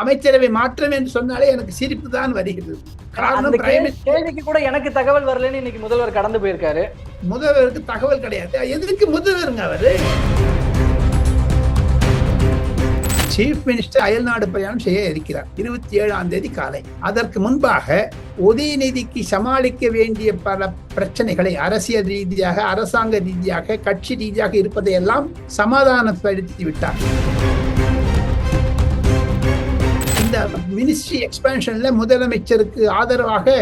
அமைச்சரவை மாற்றம் என்று சொன்னாலே எனக்கு சிரிப்பு தான் வருகிறது. காரணம் கேள்விக்கு கூட எனக்கு தகவல் வரலன்னு இன்னைக்கு முதல்வர் கடந்து போயிருக்காரு. முதல்வருக்கு தகவல் கிடையாது. எதுக்கு முதல்வருங்க அவரு? சீஃப் மினிஸ்டர் அயல்நாடு பிரயாணம் செய்ய இருக்கிறார். இருபத்தி ஏழாம் தேதி காலை. அதற்கு முன்பாக உதயநிதிக்கு சமாளிக்க வேண்டிய பல பிரச்சனைகளை அரசியல் ரீதியாக அரசாங்க ரீதியாக கட்சி ரீதியாக இருப்பதையெல்லாம் சமாதானப்படுத்தி விட்டார் மினிஸ்ட்ரி எக்ஸ்பான்ஷன்ல முதலமைச்சருக்கு ஆதரவாக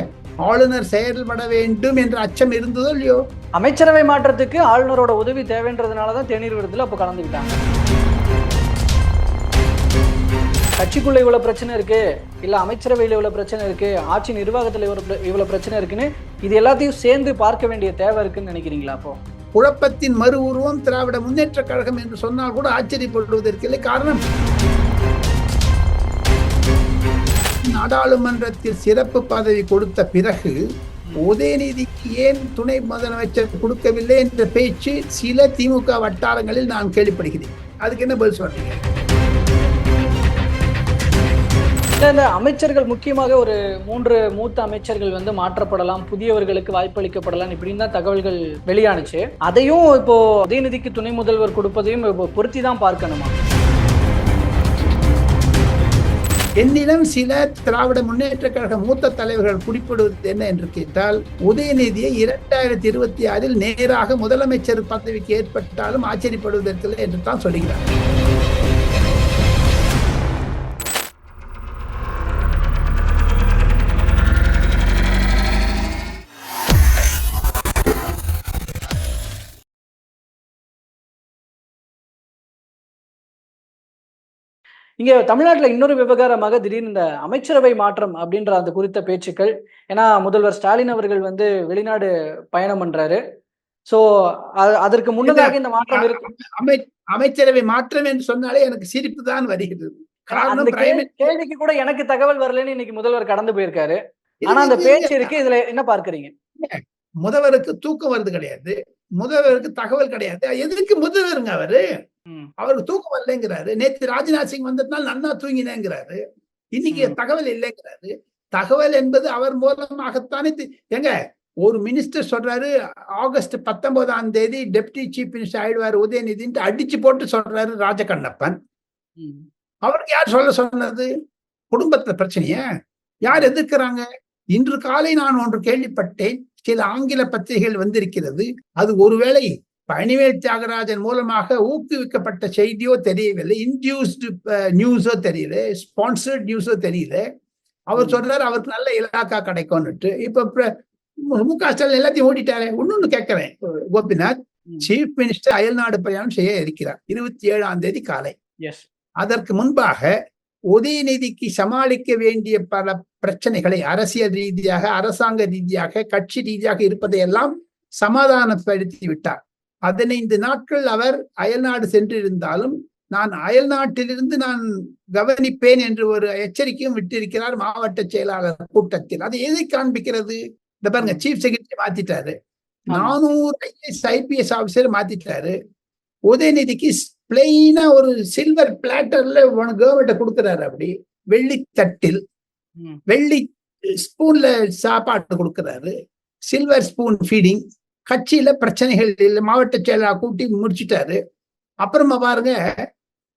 ஆளுநர் செயல்பட வேண்டும் என்ற அச்சம் இருந்ததோ இல்லையோ? அமைச்சரவை மாற்றத்துக்கு ஆளுநரோட உதவி தேவைன்றதுனால தான் தேநீர் விருதுல அப்போ கலந்துக்கிட்டாங்க கட்சிக்குள்ள இவ்வளவு பிரச்சனை இருக்கு இல்ல அமைச்சரவையில இவ்வளவு பிரச்சனை இருக்கு ஆட்சி நிர்வாகத்துல இவ்வளவு இவ்வளவு பிரச்சனை இருக்குன்னு இது எல்லாத்தையும் சேர்ந்து பார்க்க வேண்டிய தேவை இருக்குன்னு நினைக்கிறீங்களா அப்போ? குழப்பத்தின் மறு உருவம் திராவிட முன்னேற்ற கழகம் என்று சொன்னால் கூட ஆச்சரியப்படுவதற்கு இல்லை காரணம்? நாடாளுமன்றத்தில் சிறப்பு பதவி கொடுத்த பிறகு உதயநிதிக்கு ஏன் துணை முதலமைச்சர் கொடுக்கவில்லை? என்ற பேச்சு சில திமுக வட்டாரங்களில் நான் கேள்விப்படுகிறேன். அதுக்கு என்ன பதில் சொல்றீங்க இந்த அமைச்சர்கள் முக்கியமாக ஒரு மூன்று மூத்த அமைச்சர்கள் வந்து மாற்றப்படலாம் புதியவர்களுக்கு வாய்ப்பளிக்கப்படலாம் இப்படின்னு தான் தகவல்கள் வெளியானுச்சு. அதையும் இப்போ உதயநிதிக்கு துணை முதல்வர் கொடுப்பதையும் இப்போ பொருத்தி தான் பார்க்கணுமா? என்னிடம் சில திராவிட முன்னேற்ற கழக மூத்த தலைவர்கள் குறிப்பிடுவது என்ன என்று கேட்டால் உதயநிதியை இரண்டாயிரத்தி இருபத்தி ஆறில் நேராக முதலமைச்சர் பதவிக்கு ஏற்பட்டாலும் ஆச்சரியப்படுவதற்கில்லை என்று தான் சொல்கிறார். இங்க தமிழ்நாட்டுல இன்னொரு விவகாரமாக திடீர்னு இந்த அமைச்சரவை மாற்றம் அப்படின்ற அந்த குறித்த பேச்சுக்கள் ஏன்னா முதல்வர் ஸ்டாலின் அவர்கள் வந்து வெளிநாடு பயணம் பண்றாரு. சோ அதற்கு முன்னதாக இந்த மாற்றம் இருக்கு. அமை அமைச்சரவை மாற்றம் என்று சொன்னாலே எனக்கு சிரிப்பு தான் வருகிறது. கேள்விக்கு கூட எனக்கு தகவல் வரலன்னு இன்னைக்கு முதல்வர் கடந்து போயிருக்காரு. ஆனா அந்த பேச்சு இருக்கு இதுல என்ன பார்க்கறீங்க? முதல்வருக்கு தூக்கம் வருது கிடையாது. முதல்வருக்கு தகவல் கிடையாது. எதுக்கு முதல்வருங்க அவரு. அவருக்கு தூக்கம் வரலைங்கிறாரு. நேத்து ராஜ்நாத் சிங் வந்ததுனால நன்னா தூங்கினேங்கிறாரு. இன்னைக்கு. தகவல் இல்லைங்கிறாரு. தகவல் என்பது அவர் மூலமாகத்தானே ஏங்க ஒரு மினிஸ்டர் சொல்றாரு ஆகஸ்ட் பத்தொன்பதாம் தேதி டெப்டி சீஃப் மினிஸ்டர் ஆயிடுவாரு உதயநிதின்ட்டு அடிச்சு போட்டு சொல்றாரு ராஜகண்ணப்பன். அவருக்கு யார் சொல்ல சொன்னது? குடும்பத்துல பிரச்சனைய? யார் எதிர்க்கிறாங்க? இன்று காலை நான் ஒன்று கேள்விப்பட்டேன். சில ஆங்கில பத்திரிகைகள் வந்திருக்கிறது. அது ஒருவேளை பழனிவேல் தியாகராஜன் மூலமாக ஊக்குவிக்கப்பட்ட செய்தியோ தெரியவில்லை. இன்டியூஸ்டு நியூஸோ தெரியல ஸ்பான்சர்ட் நியூஸோ தெரியல அவர். சொல்றாரு அவருக்கு நல்ல இலாக்கா கிடைக்கும்னுட்டு. இப்ப மு- க ஸ்டாலின் எல்லாத்தையும் ஓடிட்டாரு இன்னொன்னு கேட்கிறேன். கோபிநாத். சீஃப் மினிஸ்டர் அயல்நாடு பிரயாணம் செய்ய இருக்கிறார். இருபத்தி ஏழாம் தேதி காலை. அதற்கு முன்பாக உதயநிதிக்கு சமாளிக்க வேண்டிய பல பிரச்சனைகளை அரசியல் ரீதியாக அரசாங்க ரீதியாக கட்சி ரீதியாக இருப்பதையெல்லாம் சமாதானப்படுத்தி விட்டார். பதினைந்து நாட்கள் அவர் அயல்நாடு சென்றிருந்தாலும் நான் அயல்நாட்டிலிருந்து நான் கவனிப்பேன் என்று ஒரு எச்சரிக்கையும் விட்டிருக்கிறார் மாவட்ட செயலாளர் கூட்டத்தில். அது எதை காண்பிக்கிறது? இந்த பாருங்க சீஃப் செக்ரட்டரி மாத்திட்டாரு. நானூறு ஐஎஸ் ஐபிஎஸ் ஆபீசர் மாத்திட்டாரு. உதயநிதிக்கு பிளெயினா ஒரு சில்வர் பிளாட்டர்ல கவர்மெண்ட கொடுக்கிறாரு அப்படி. வெள்ளி தட்டில். வெள்ளி ஸ்பூன்ல சாப்பாடு கொடுக்கிறாரு. சில்வர் ஸ்பூன் ஃபீடிங் கட்சியில பிரச்சனைகள் இல்லை மாவட்ட செயலாளர் கூட்டி முடிச்சிட்டாரு. அப்புறமா பாருங்க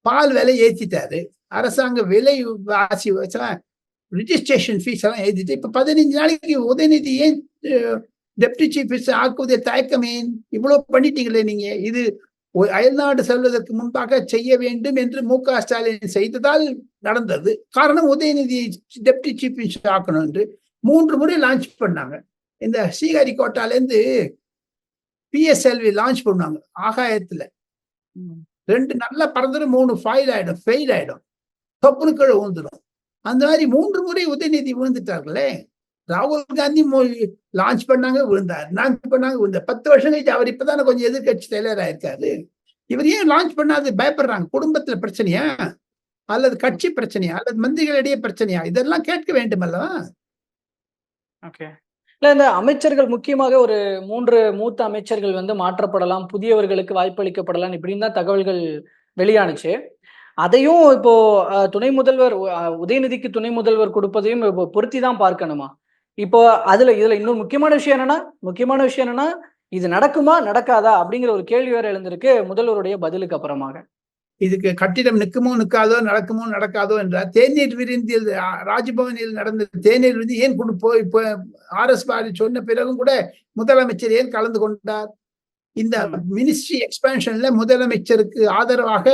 பால் விலை ஏற்றிட்டாரு அரசாங்க விலை வாசி ரிஜிஸ்ட்ரேஷன் ஃபீஸ் எல்லாம் ஏற்றிட்டு இப்போ பதினஞ்சு நாளைக்கு உதயநிதி ஏன் டெப்டி சீஃப் ஆக்குவதை தயக்கம் ஏன்? இவ்வளோ பண்ணிட்டீங்களே நீங்க. இது அயல்நாடு செல்வதற்கு முன்பாக செய்ய வேண்டும் என்று மு க ஸ்டாலின் செய்ததால் நடந்தது. காரணம் உதயநிதி டெப்டி சீஃப் மினிஸ்டர் ஆக்கணும் என்று மூன்று முறை லான்ச் பண்ணாங்க. இந்த ஸ்ரீஹரிகோட்டால இருந்து பிஎஸ்எல்வி லான்ச் பண்ணாங்க ஆகாயத்துல. ரெண்டு நல்லா பறந்துடும் மூணு ஃபைல் ஆயிடும் ஃபெயில் ஆயிடும். தொப்புனு கீழே விழுந்துடும் அந்த மாதிரி மூன்று முறை உதயநிதி விழுந்துட்டார்களே. ராகுல் காந்தி லான்ச் பண்ணாங்க விழுந்தார். லான்ச் பண்ணாங்க விழுந்தார் பத்து வருஷம் கழிச்சு அவர் இப்பதானே கொஞ்சம் எதிர்கட்சி தலைவர் ஆயிருக்காரு. இவர் ஏன் லான்ச் பண்ணாது பயப்படுறாங்க? குடும்பத்துல பிரச்சனையா? அல்லது கட்சி பிரச்சனையா? அல்லது மந்திரிகளிடையே பிரச்சனையா? இதெல்லாம் கேட்க வேண்டும் அல்லவா ஓகே இல்ல இந்த அமைச்சர்கள் முக்கியமாக ஒரு மூன்று மூத்த அமைச்சர்கள் வந்து மாற்றப்படலாம் புதியவர்களுக்கு வாய்ப்பளிக்கப்படலாம் இப்படின்னு தான் தகவல்கள் வெளியானுச்சு. அதையும் இப்போ துணை முதல்வர் உதயநிதிக்கு துணை முதல்வர் கொடுப்பதையும் இப்போ பொருத்தி தான் பார்க்கணுமா? இப்போ அதுல இதுல இன்னும் முக்கியமான விஷயம் என்னன்னா முக்கியமான விஷயம் என்னன்னா இது நடக்குமா நடக்காதா அப்படிங்கிற ஒரு கேள்வி வேற எழுந்திருக்கு முதல்வருடைய பதிலுக்கு அப்புறமாக. இதுக்கு கட்டிடம் நிற்குமோ நிற்காதோ நடக்குமோ நடக்காதோ என்றார் தேநீர் விருந்தில் ராஜ்பவனில் நடந்த தேநீர் விருந்து ஏன் கொண்டு போய் ஆர் எஸ் பாரி சொன்ன பிறகும் கூட முதலமைச்சர் ஏன் கலந்து கொண்டார்? இந்த. மினிஸ்ட்ரி எக்ஸ்பான்ஷன்ல முதலமைச்சருக்கு ஆதரவாக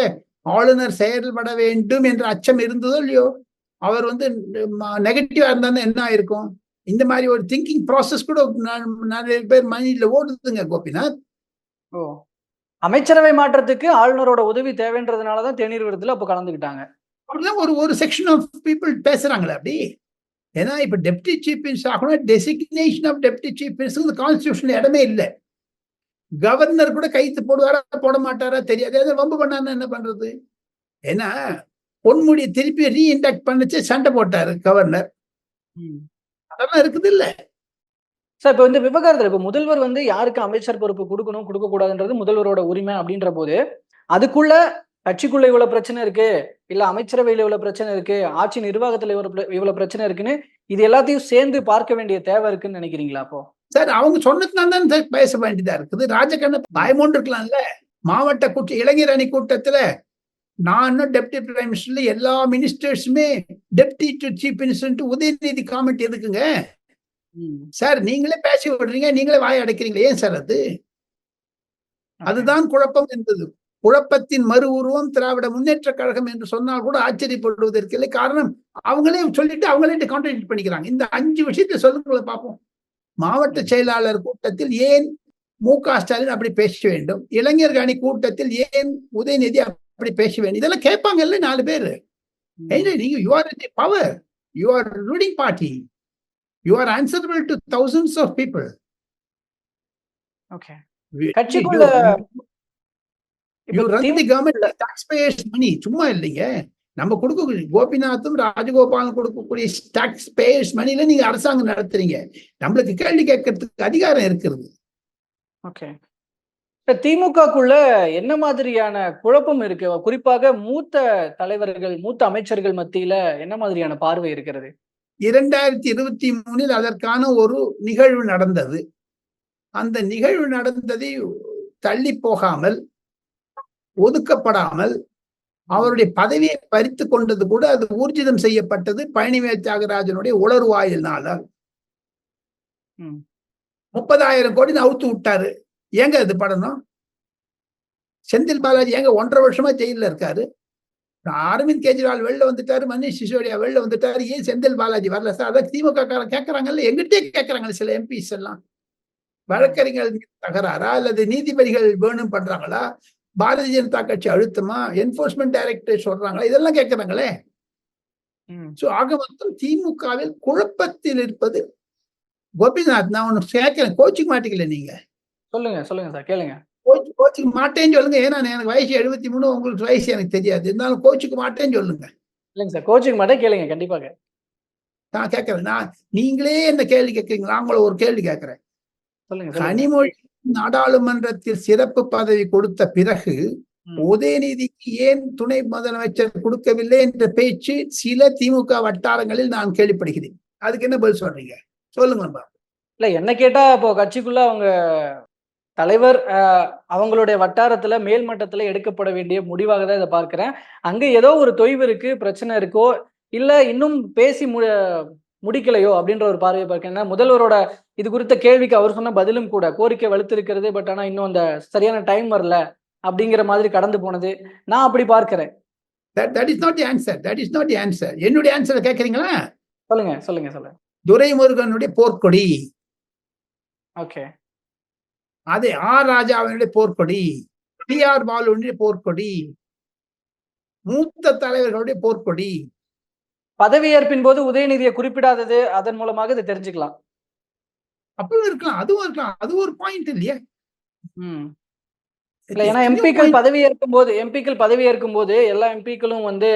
ஆளுநர் செயல்பட வேண்டும் என்ற அச்சம் இருந்ததோ இல்லையோ? அவர் வந்து நெகட்டிவா இருந்தா என்ன ஆயிருக்கும்? இந்த மாதிரி ஒரு திங்கிங் ப்ராசஸ் கூட நிறைய பேர் மைண்ட்ல ஓடுதுங்க கோபிநாத். ஓ. அமைச்சரவை மாற்றத்துக்கு ஆளுநரோட உதவி தேவைன்றதுனாலதான் தேநீர் விருதுல அப்போ கலந்துக்கிட்டாங்க. அப்படிதான் ஒரு ஒரு செக்ஷன் ஆஃப் பீப்புள் பேசுறாங்களே அப்படி. ஏன்னா இப்ப டெப்டி சீஃப் மினிஸ்டர் ஆகணும் designation of deputy chief minister கான்ஸ்டியூஷன்ல இடமே இல்லை. கவர்னர் கூட கைத்து போடுவாரா போட மாட்டாரா தெரியாது. ஏதோ வம்பு பண்ணாருன்னா என்ன பண்றது? ஏன்னா பொன்முடியை திருப்பி ரீஇன்டாக்ட் பண்ணிச்சு சண்டை போட்டாரு கவர்னர் அதெல்லாம் இருக்குது இல்ல சார் இப்போ இந்த விவகாரத்துல இப்போ முதல்வர் வந்து யாருக்கு அமைச்சர் பொறுப்பு கொடுக்கணும் கொடுக்க கூடாதுன்றது முதல்வரோட உரிமை அப்படின்ற போது அதுக்குள்ள கட்சிக்குள்ள இவ்வளவு பிரச்சனை இருக்கு இல்ல அமைச்சரவையில இவ்வளவு பிரச்சனை இருக்கு ஆட்சி நிர்வாகத்துல இவ்வளவு இவ்வளவு பிரச்சனை இருக்குன்னு இது எல்லாத்தையும் சேர்ந்து பார்க்க வேண்டிய தேவை இருக்குன்னு நினைக்கிறீங்களா அப்போ? சார் அவங்க சொன்னதுனால தான் சார் பேச வேண்டியதா இருக்குது. ராஜகண்ண பயமோண்டு இருக்கலாம்ல. மாவட்ட கூட்ட இளைஞர் அணி கூட்டத்துல நானும் டெப்டி பிரைம் மினிஸ்டர்ல எல்லா மினிஸ்டர்ஸுமே deputy to chief minister Udhayanidhi comment எதுக்குங்க? சார் நீங்களே பேசி விடுறீங்க நீங்களே வாய் அடைக்கிறீங்களே ஏன் சார் அது? அதுதான் குழப்பம் என்பது. குழப்பத்தின் மறு உருவம் திராவிட முன்னேற்ற கழகம் என்று சொன்னால் கூட ஆச்சரியப்படுவதற்கு இல்லை காரணம் அவங்களே சொல்லிட்டு அவங்களே கான்ட்ராக்ட் பண்ணிக்கிறாங்க. இந்த அஞ்சு விஷயத்தை சொல்லுங்களை பார்ப்போம். மாவட்ட செயலாளர் கூட்டத்தில் ஏன் மு க ஸ்டாலின் அப்படி பேச வேண்டும்? இளைஞர் அணி கூட்டத்தில் ஏன் உதயநிதி அப்படி பேச வேண்டும்? இதெல்லாம் கேட்பாங்கல்ல நாலு பேர். நீங்க you are power you are ruling party you are answerable to thousands of people okay கட்சிக்குள்ள you run the government tax money சும்மா இல்லைங்க. நம்ம கொடுக்கக்கூடிய கோபிநாத்தும் ராஜகோபாலும் கொடுக்கக்கூடிய டாக்ஸ் பேயர்ஸ் மணில நீங்க அரசாங்கம் நடத்துறீங்க. நம்மளுக்கு கேள்வி கேட்கறதுக்கு அதிகாரம் இருக்கிறது. ஓகே இப்ப திமுகக்குள்ள என்ன மாதிரியான குழப்பம் இருக்கு? குறிப்பாக மூத்த தலைவர்கள் மூத்த அமைச்சர்கள் மத்தியில என்ன மாதிரியான பார்வை இருக்கிறது? இரண்டாயிரத்தி இருபத்தி மூணில் அதற்கான ஒரு நிகழ்வு நடந்தது. அந்த நிகழ்வு நடந்ததை தள்ளி போகாமல் ஒதுக்கப்படாமல் அவருடைய பதவியை பறித்து கொண்டது கூட அது ஊர்ஜிதம் செய்யப்பட்டது பழனிவேல் தியாகராஜனுடைய உளறுவாயில்னால ம். முப்பதாயிரம் கோடி அவுத்து விட்டாரு. ஏங்க அது படணும்? செந்தில் பாலாஜி ஏங்க ஒன்றரை வருஷமா ஜெயில இருக்காரு? அரவிந்த் கெஜ்ரிவால் வெளில வந்துட்டாரு மनीष சிசோடியா வெளில வந்துட்டாரு ஏன் செந்தில் பாலாஜி வரல? சார் அதான் திமுக காரன் கேட்கறாங்கல்ல எங்கிட்டே கேட்கறாங்கல்ல சில எம்பிஸ் எல்லாம். வழக்கறிஞர்கள் மீது தகராறா? அல்லது நீதிபதிகள் வேணும் பண்றாங்களா? பாரதிய ஜனதா கட்சி அழுத்தமா? என்போர்ஸ்மெண்ட் டைரக்டர் சொல்றாங்களா? இதெல்லாம் கேட்கறாங்களே. சோ ஆக மொத்தம் திமுகவில் குழப்பத்தில் இருப்பது கோபிநாத். நான் ஒண்ணு கேட்கிறேன் கோச்சிக்க மாட்டீங்களே நீங்க? சொல்லுங்க சொல்லுங்க சார் கேளுங்க. கோச்சு கோச்சிக்க மாட்டேன்னு சொல்லுங்க. ஏன்னா எனக்கு வயசு எழுபத்தி மூணு உங்களுக்கு வயசு எனக்கு தெரியாது. இருந்தாலும் கோச்சிக்க மாட்டேன்னு சொல்லுங்க. இல்லைங்க சார். கோச்சிங் மட்டும் கேளுங்க கண்டிப்பாக. நான் கேட்கறேன். நான் நீங்களே என்ன கேள்வி கேட்கறீங்க நான் உங்களை ஒரு கேள்வி கேட்கறேன். கனிமொழி நாடாளுமன்றத்தில் சிறப்பு பதவி கொடுத்த பிறகு. உதயநிதிக்கு ஏன் துணை முதலமைச்சர் கொடுக்கவில்லை என்ற பேச்சு சில திமுக வட்டாரங்களில் நான் கேள்விப்படுகிறேன். அதுக்கு என்ன பதில் சொல்றீங்க? சொல்லுங்க. இல்ல என்ன கேட்டா இப்போ கட்சிக்குள்ள அவங்க தலைவர் அவங்களுடைய வட்டாரத்துல மேல்மட்டத்துல எடுக்கப்பட வேண்டிய முடிவாக தான் இதை பார்க்கிறேன். அங்க ஏதோ ஒரு தொய்வு இருக்கு பிரச்சனை இருக்கோ இல்ல இன்னும் பேசி மு முடிக்கலையோ அப்படின்ற ஒரு பார்வையை பார்க்கிறேன். முதல்வரோட இது குறித்த கேள்விக்கு அவர் சொன்ன பதிலும் கூட கோரிக்கை வலுத்திருக்கிறது பட் ஆனா இன்னும் அந்த சரியான டைம் வரல அப்படிங்கிற மாதிரி கடந்து போனது. நான் அப்படி பார்க்கிறேன். That that is not the answer. That is not the answer. என்னுடைய ஆன்சரை கேட்கறீங்களா? சொல்லுங்க சொல்லுங்க சொல்லுங்க. துரைமுருகனுடைய போர்க்கொடி. ஓகே அதே ஆர் ராஜாவினுடைய போர்க்கொடி டி ஆர் பாலுடைய போர்க்கொடி மூத்த தலைவர்களுடைய போர்க்கொடி. பதவியேற்பின் போது உதயநிதியை குறிப்பிடாதது அதன் மூலமாக இதை தெரிஞ்சுக்கலாம். அப்பவும் இருக்கலாம் அதுவும் இருக்கலாம். அது ஒரு பாயிண்ட் இல்லையா. இல்ல ஏன்னா எம்பிக்கள் பதவி ஏற்கும் போது எம்பிக்கள் பதவி ஏற்கும் போது எல்லா எம்பிக்களும் வந்து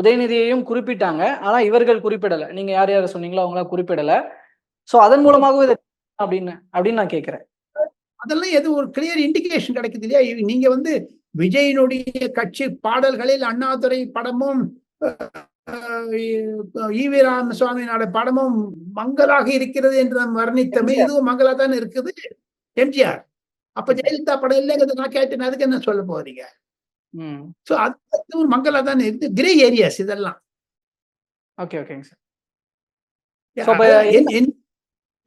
உதயநிதியையும் குறிப்பிட்டாங்க. ஆனா இவர்கள் குறிப்பிடல. நீங்க யார் யார் சொன்னீங்களோ அவங்களா குறிப்பிடல. சோ அதன் மூலமாகவும் இதை அப்படின்னு அப்படின்னு நான் கேட்கிறேன். அதெல்லாம் எது ஒரு கிளியர் இண்டிகேஷன் கிடைக்குது இல்லையா? நீங்க வந்து விஜயனுடைய கட்சி பாடல்களில் அண்ணாதுரை படமும் ஈவி ராமசுவாமியோட படமும் மங்கலாக இருக்கிறது என்று நாம் வர்ணித்தமே. இதுவும் மங்களா தான் இருக்குது. எம்ஜிஆர். அப்ப ஜெயலலிதா படம் இல்லைங்கிறது நான் கேட்டேன் அதுக்கு என்ன சொல்ல போறீங்க? சோ அது ஒரு மங்களா தான் இருக்கு கிரே ஏரியாஸ் இதெல்லாம். ஓகே ஓகேங்க சார்.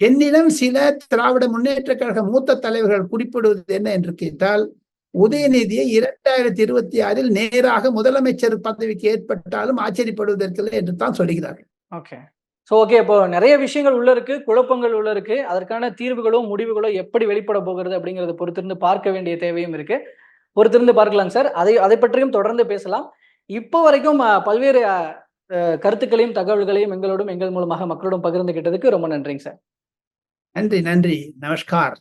என்னிடம் சில திராவிட முன்னேற்ற கழக மூத்த தலைவர்கள் குறிப்பிடுவது என்ன என்று கேட்டால் உதயநிதியை இரண்டாயிரத்தி இருபத்தி ஆறில் நேராக முதலமைச்சர் பதவிக்கு ஏற்பட்டாலும் ஆச்சரியப்படுவதற்கில்லை என்று தான் சொல்கிறார்கள். ஓகே ஸோ ஓகே இப்போ நிறைய விஷயங்கள் உள்ள இருக்கு குழப்பங்கள் உள்ள இருக்கு. அதற்கான தீர்வுகளோ முடிவுகளோ எப்படி வெளிப்பட போகிறது அப்படிங்கறத பொறுத்திருந்து பார்க்க வேண்டிய தேவையும் இருக்கு. பொறுத்திருந்து பார்க்கலாம் சார் அதை அதை பற்றியும் தொடர்ந்து பேசலாம். இப்போ வரைக்கும் பல்வேறு கருத்துக்களையும் தகவல்களையும் எங்களோடும் எங்கள் மூலமாக மக்களோடும் பகிர்ந்துகிட்டதுக்கு ரொம்ப நன்றிங்க சார் நன்றி நன்றி. நமஸ்கார்.